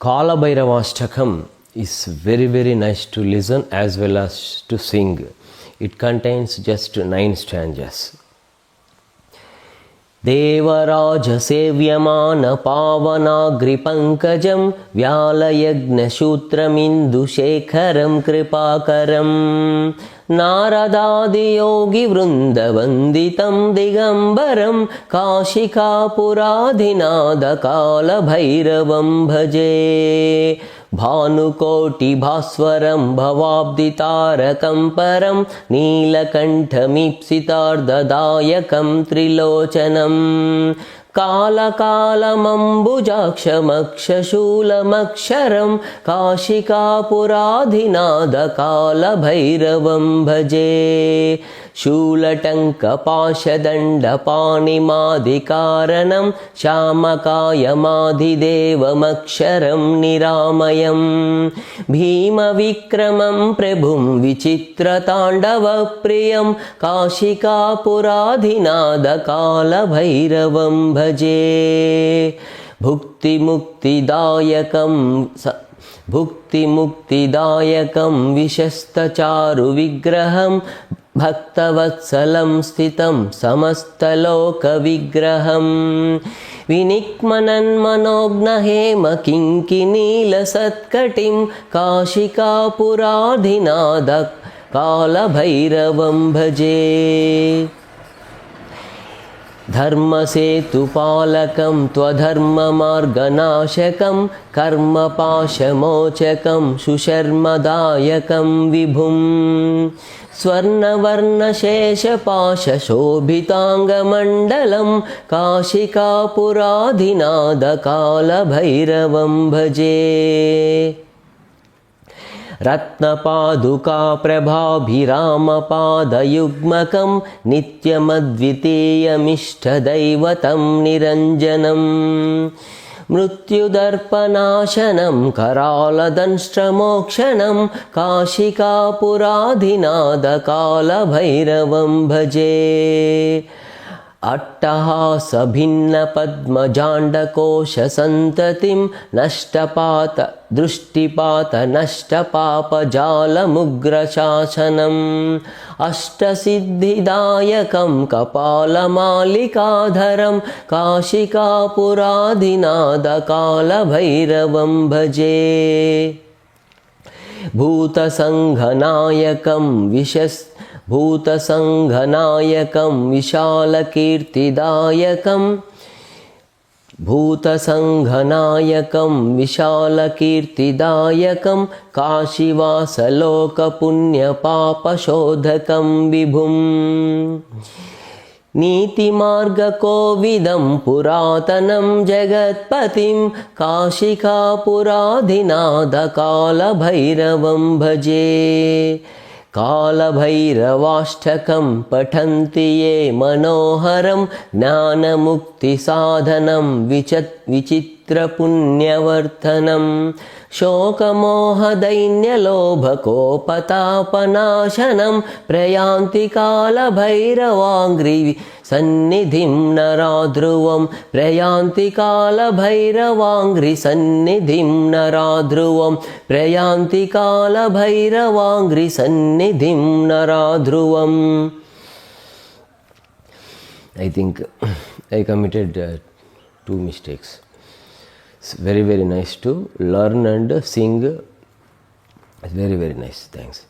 Kala Bhairavashtakam is very very nice to listen as well as to sing. It contains just nine stanzas. देवराजसेव्यमानपावनाग्रिपङ्कजं व्यालयज्ञसूत्रमिन्दुशेखरं कृपाकरं नारदादियोगिवृन्दवन्दितं दिगम्बरं काशिकापुराधिनादकालभैरवं भजे भानुकोटिभास्वरं भवाब्दितारकं परं नीलकण्ठमीप्सितार्धदायकं त्रिलोचनम् कालकालमम्बुजाक्षमक्षशूलमक्षरं काशिकापुराधिनादकालभैरवं भजे शूलटङ्कपाशदण्डपाणिमादिकारणं श्यामकायमाधिदेवमक्षरं निरामयं। भीमविक्रमं प्रभुं विचित्रताण्डवप्रियं काशिकापुराधिनादकालभैरवं भजे। भुक्तिमुक्तिदायकं स भुक्तिमुक्तिदायकं विशस्तचारुविग्रहं భక్తవత్సలం స్థితం సమస్తలోకవిగ్రహం వినిక్మనన్మనోగ్నహేమ కింకినీలసత్కటిం కాశికాపురాధినాద కాలభైరవం భజే धर्मसेतुपालकं त्वधर्ममार्गनाशकं कर्मपाशमोचकं सुशर्मदायकं विभुं स्वर्णवर्णशेषपाशशोभिताङ्गमण्डलं काशिकापुराधिनादकालभैरवं भजे रत्नपादुकाप्रभाभिरामपादयुग्मकं नित्यमद्वितीयमिष्टदैवतं निरञ्जनम् मृत्युदर्पनाशनं करालदंष्ट्रमोक्षणं काशिकापुराधिनादकालभैरवं भजे अट्टहासभिन्नपद्मजाण्डकोशसन्ततिं नष्टपात दृष्टिपातनष्टपापजालमुग्रशासनम् अष्टसिद्धिदायकं कपालमालिकाधरं काशिकापुराधिनादकालभैरवं भजे। भूतसङ्घनायकं विशस् भूतसङ्घनायकं विशालकीर्तिदायकं। भूतसङ्घनायकं विशालकीर्तिदायकं। काशीवासलोकपुण्यपापशोधकं विभुम्। नीतिमार्गकोविदं पुरातनं जगत्पतिं। काशिकापुराधिनादकालभैरवं भजे कालभैरवाष्टकं पठन्ति ये मनोहरं ज्ञानमुक्तिसाधनं विचत् विचित्रपुण्यवर्धनं शोकमोहदैन्यलोभकोपतापनाशनं प्रयान्ति कालभैरवाङ्घ्रि सन्निधिं नराध्रुवं प्रयान्ति कालभैरवाङ्घ्रिसन्निधिं नराध्रुवं प्रयान्ति कालभैरवाङ्घ्रिसन्निधिं नराध्रुवम् I think I committed uh, two mistakes. It's very, very nice to learn and sing. It's very, very nice. Thanks.